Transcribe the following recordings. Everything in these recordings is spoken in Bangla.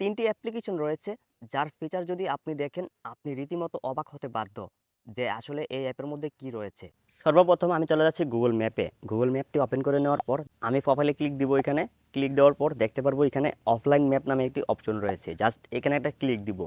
তিনটি অ্যাপ্লিকেশন রয়েছে, যার ফিচার যদি আপনি দেখেন, আপনি রীতিমতো অবাক হতে বাধ্য যে আসলে এই অ্যাপের মধ্যে কি রয়েছে। সর্বপ্রথম আমি চলে যাচ্ছি গুগল ম্যাপে গুগল ম্যাপটি ওপেন করে নেওয়ার পর আমি প্রোফাইলে ক্লিক দিব এখানে। ক্লিক দেওয়ার পর দেখতে পারব এখানে অফলাইন ম্যাপ নামে একটি অপশন রয়েছে। জাস্ট এখানে একটা ক্লিক দিব।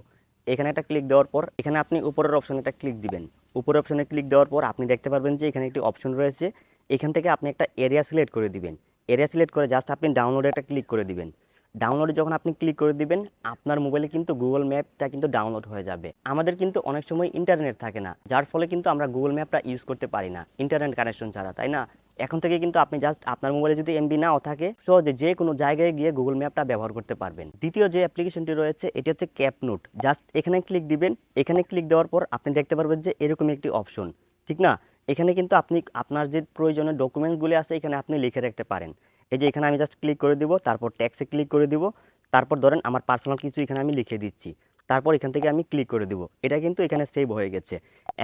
এখানে একটা ক্লিক দেওয়ার পর এখানে আপনি উপরের অপশনে একটা ক্লিক দিবেন। উপরের অপশনে ক্লিক দেওয়ার পর আপনি দেখতে পারবেন যে এখানে একটি অপশন রয়েছে। এখান থেকে আপনি একটা এরিয়া সিলেক্ট করে দিবেন। এরিয়া সিলেক্ট করে জাস্ট আপনি ডাউনলোডে একটা ক্লিক করে দিবেন। ডাউনলোডে যখন আপনি ক্লিক করে দিবেন, আপনার মোবাইলে কিন্তু গুগল ম্যাপটা কিন্তু ডাউনলোড হয়ে যাবে। আমাদের কিন্তু অনেক সময় ইন্টারনেট থাকে না, যার ফলে কিন্তু আমরা গুগল ম্যাপটা ইউজ করতে পারি না ইন্টারনেট কানেকশন ছাড়া, তাই না? এখন থেকে কিন্তু আপনি জাস্ট আপনার মোবাইলে যদি এমবি নাও থাকে, সহজে যে কোনো জায়গায় গিয়ে গুগল ম্যাপটা ব্যবহার করতে পারবেন। দ্বিতীয় যে অ্যাপ্লিকেশনটি রয়েছে, এটি হচ্ছে ক্যাপ নোট জাস্ট এখানে ক্লিক দিবেন, এখানে ক্লিক দেওয়ার পর আপনি দেখতে পারবেন যে এরকম একটি অপশন ঠিক না? এখানে কিন্তু আপনি, আপনার যে প্রয়োজনীয় ডকুমেন্টসগুলি আছে, এখানে আপনি লিখে রাখতে পারেন। এই যে এখানে আমি জাস্ট ক্লিক করে দিব, তারপর ট্যাক্সে ক্লিক করে দিব, তারপর ধরেন আমার পার্সোনাল কিছু এখানে আমি লিখে দিচ্ছি, তারপর এখান থেকে আমি ক্লিক করে দিব, এটা কিন্তু এখানে সেভ হয়ে গেছে।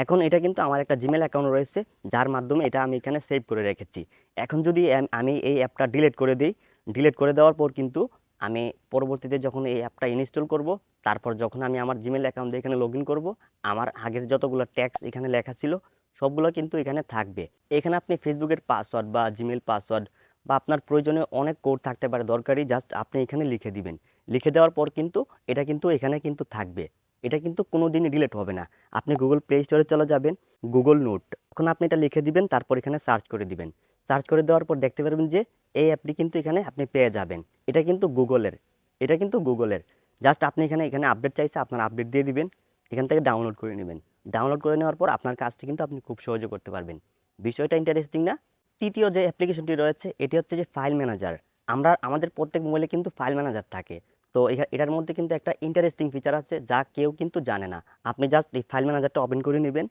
এখন এটা কিন্তু আমার একটা জিমেল অ্যাকাউন্ট রয়েছে, যার মাধ্যমে এটা আমি এখানে সেভ করে রেখেছি। এখন যদি আমি এই অ্যাপটা ডিলিট করে দিই ডিলিট করে দেওয়ার পর কিন্তু আমি পরবর্তীতে যখন এই অ্যাপটা ইনস্টল করব, তারপর যখন আমি আমার জিমেল অ্যাকাউন্ট এখানে লগ ইন করব, আমার আগের যতগুলো ট্যাক্স এখানে লেখা ছিল, সবগুলো কিন্তু এখানে থাকবে। এখানে আপনি ফেসবুকের পাসওয়ার্ড বা জিমেল পাসওয়ার্ড বা আপনার প্রয়োজনে অনেক কোড থাকতে পারে দরকারি জাস্ট আপনি এখানে লিখে দিবেন। লিখে দেওয়ার পর কিন্তু এটা কিন্তু এখানে কিন্তু থাকবে। এটা কিন্তু কোনো দিনই ডিলিট হবে না। আপনি গুগল প্লে স্টোরে চলে যাবেন গুগল নোট এখন আপনি এটা লিখে দিবেন, তারপর এখানে সার্চ করে দিবেন। সার্চ করে দেওয়ার পর দেখতে পারবেন যে এই অ্যাপটি কিন্তু এখানে আপনি পেয়ে যাবেন। এটা কিন্তু গুগলের এটা কিন্তু গুগলের জাস্ট আপনি এখানে এখানে আপডেট চাইছে, আপনার আপডেট দিয়ে দিবেন, এখান থেকে ডাউনলোড করে নেবেন। ডাউনলোড করে নেওয়ার পর আপনার কাজটি কিন্তু আপনি খুব সহজে করতে পারবেন। বিষয়টা ইন্টারেস্টিং না? তৃতীয় যে অ্যাপ্লিকেশনটি রয়েছে, এটি হচ্ছে যে ফাইল ম্যানেজার আমরা, আমাদের প্রত্যেক মোবাইলে কিন্তু ফাইল ম্যানেজার থাকে। তো এটার মধ্যে কিন্তু একটা ইন্টারেস্টিং ফিচার আছে যা কেউ কিন্তু জানে না। আপনি জাস্ট এই ফাইল ম্যানেজারটা ওপেন করে নেবেন।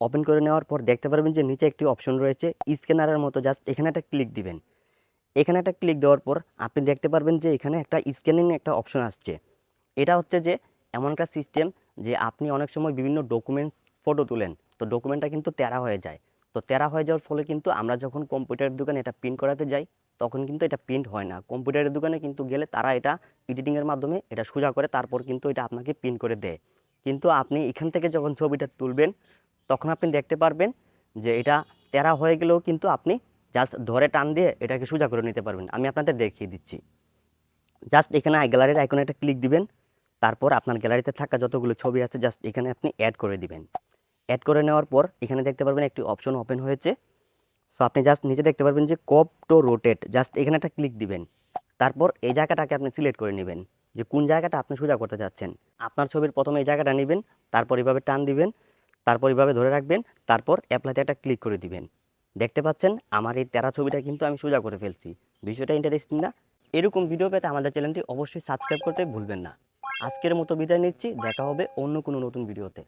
ওপেন করে নেওয়ার পর দেখতে পারবেন যে নিচে একটি অপশন রয়েছে স্ক্যানারের মতো জাস্ট এখানে একটা ক্লিক দিবেন। এখানে একটা ক্লিক দেওয়ার পর আপনি দেখতে পারবেন যে এখানে একটা স্ক্যানিং একটা অপশন আসছে। এটা হচ্ছে যে এমন একটা সিস্টেম যে আপনি অনেক সময় বিভিন্ন ডকুমেন্টস ফটো তুলেন। তো ডকুমেন্টটা কিন্তু তেরা হয়ে যায়। তো তেরা হয়ে যাওয়ার ফলে কিন্তু আমরা যখন কম্পিউটারের দোকানে এটা প্রিন্ট করাতে যাই, তখন কিন্তু এটা প্রিন্ট হয় না। কম্পিউটারের দোকানে কিন্তু গেলে তারা এটা এডিটিংয়ের মাধ্যমে এটা সোজা করে তারপর কিন্তু এটা আপনাকে প্রিন্ট করে দেয়। কিন্তু আপনি এখান থেকে যখন ছবিটা তুলবেন, তখন আপনি দেখতে পারবেন যে এটা তেরা হয়ে গেলেও কিন্তু আপনি জাস্ট ধরে টান দিয়ে এটাকে সোজা করে নিতে পারবেন। আমি আপনাদের দেখিয়ে দিচ্ছি। জাস্ট এখানে গ্যালারির আইকনে একটা ক্লিক দিবেন, তারপর আপনার গ্যালারিতে থাকা যতগুলো ছবি আছে জাস্ট এখানে আপনি অ্যাড করে দিবেন। অ্যাড করে নেওয়ার পর এখানে দেখতে পারবেন একটি অপশন ওপেন হয়েছে। সো আপনি জাস্ট নিচে দেখতে পারবেন যে কপ টো রোটেট জাস্ট এখানে একটা ক্লিক দিবেন। তারপর এই জায়গাটাকে আপনি সিলেক্ট করে নেবেন যে কোন জায়গাটা আপনি সোজা করতে যাচ্ছেন। আপনার ছবির প্রথমে এই জায়গাটা নেবেন, তারপর এভাবে টান দিবেন, তারপর এভাবে ধরে রাখবেন, তারপর অ্যাপ্লাইতে একটা ক্লিক করে দিবেন। দেখতে পাচ্ছেন, আমার এই তেরা ছবিটা কিন্তু আমি সোজা করে ফেলছি। বিষয়টা ইন্টারেস্টিং না? এরকম ভিডিও পেতে আমাদের চ্যানেলটি অবশ্যই সাবস্ক্রাইব করতে ভুলবেন না। আজকের মতো বিদায় নিচ্ছি, দেখা হবে অন্য কোনো নতুন ভিডিওতে